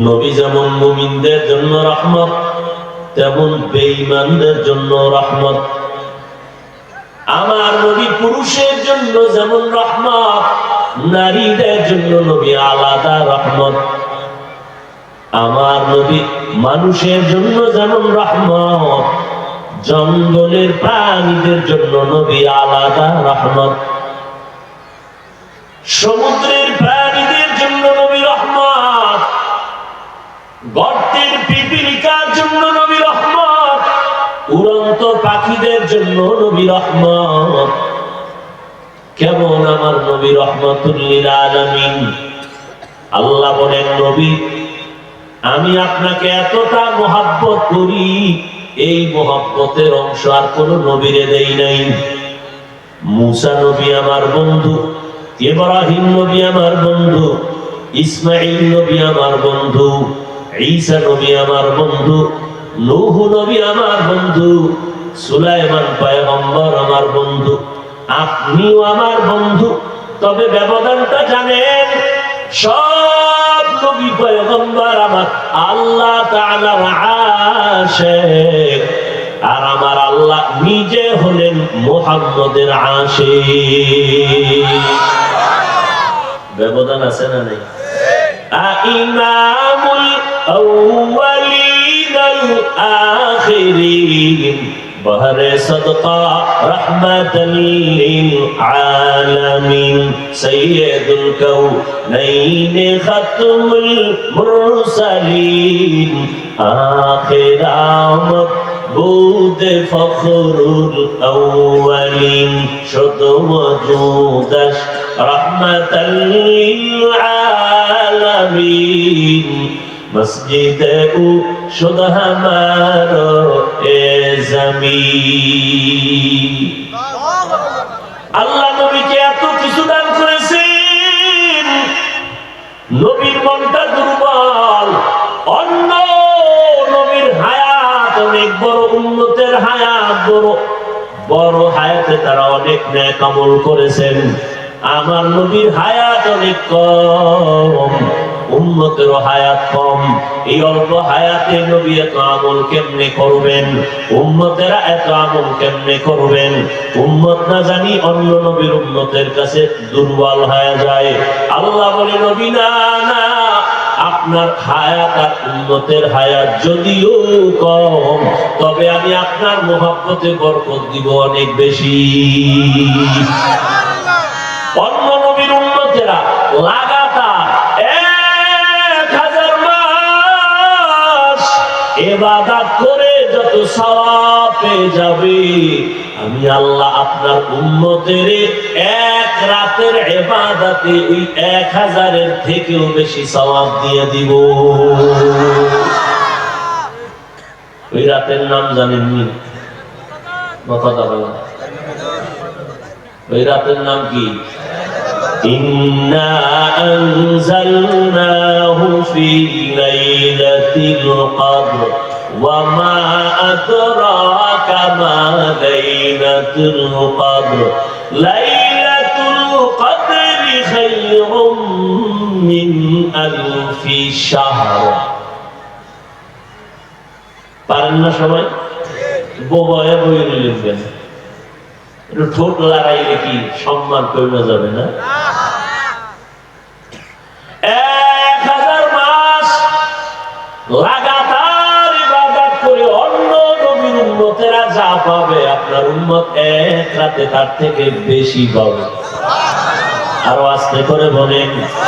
নবী যেমন মুমিনদের জন্য রহমত, তেমন বেঈমানদের জন্য রহমত। আমার নবী পুরুষের জন্য যেমন রহমত, নারীদের জন্য নবী আলাদা রহমত। আমার নবী মানুষের জন্য যেমন রহমত, জঙ্গলের প্রাণীদের জন্য নবী আলাদা রহমত। সমুদ্রের প্রাণীদের উড়ন্ত পাখিদের জন্য নবী রহমত। কেমন আমার নবী রহমতুল্লিল আল্লাহ বলেন, নবী, আমি আপনাকে এতটা মহাব্বত করি, এই মহাব্বতের অংশ আর কোন নবীরে দেই নাই। মুসা নবী আমার বন্ধু, ইব্রাহিম নবী আমার বন্ধু ইসমাইল নবী আমার বন্ধু ঈসা নবী আমার বন্ধু, নূহ নবী আমার বন্ধু, সুলাইমান পয়গম্বর আমার বন্ধু, আপনিও আমার বন্ধু। তবে ব্যবধানটা জানেন, সব নবী পয়গম্বর আমার আল্লাহ তাআলার আশিক। আর আমার আল্লাহ নিজে হলেন মুহাম্মদের আশিক। ব্যবধান আছে না নেই? ইমামুল الأولين الآخرين. بهر صدقة رحمة للعالمين. سيد الكونين ختم المرسلين. آخر عمر بود فخر الأولين. شد وجودش رحمة للعالمين. মসজিদে ও শুধু এ জমি আল্লাহ নবীকে এত কিছু দান করেছে নবীর মনটা দুর্বল। অন্য নবীর হায়াত অনেক বড় উন্নতের হায়াত বড়। বড় হায়াতে তারা অনেক ন্যায় কামল করেছেন। আমার নবীর হায়াত অনেক কম। উন্নতের হায়াত কম। এই অল্প হায়াতে নবী এত আমল কেমনে করবেন? উম্মতেরা এত আমল কেমনে করবেন? উম্মত না জানি অন্য নবীর উম্মতের কাছে দুর্বল হয়ে যায়। আল্লাহ বলে, নবী, না না, আপনার হায়াত আর উন্নতের হায়াত যদিও কম, তবে আমি আপনার মহাব্বতে বরকত দিব অনেক বেশি। অন্য নবীর উন্নতেরা লাগাতার এবাদাত করে যত সওয়াব পেয়ে যাবে। আমি আল্লাহ আপনার উন্নতের এক রাতের এবাদাতে ওই এক হাজারের থেকেও বেশি সওয়াব দিয়ে দিব। ওই রাতের নাম জানেননি কথা বলা ওই রাতের নাম কি? إنا أنزلناه في ليلة القدر وما أدراك ما ليلة القدر ليلة القدر خير من ألف شهر পারেন না সবাই বোবায় বই লিখবেন একটু ঠোঁট লাগাইলে কি সম্মান কমে যাবে না লাগাতার ইবাদত করে অন্য নবীর উম্মতেরা যা পাবে আপনার উম্মত এক রাতে তার থেকে বেশি পাবে। আরও আস্তে করে বলেন।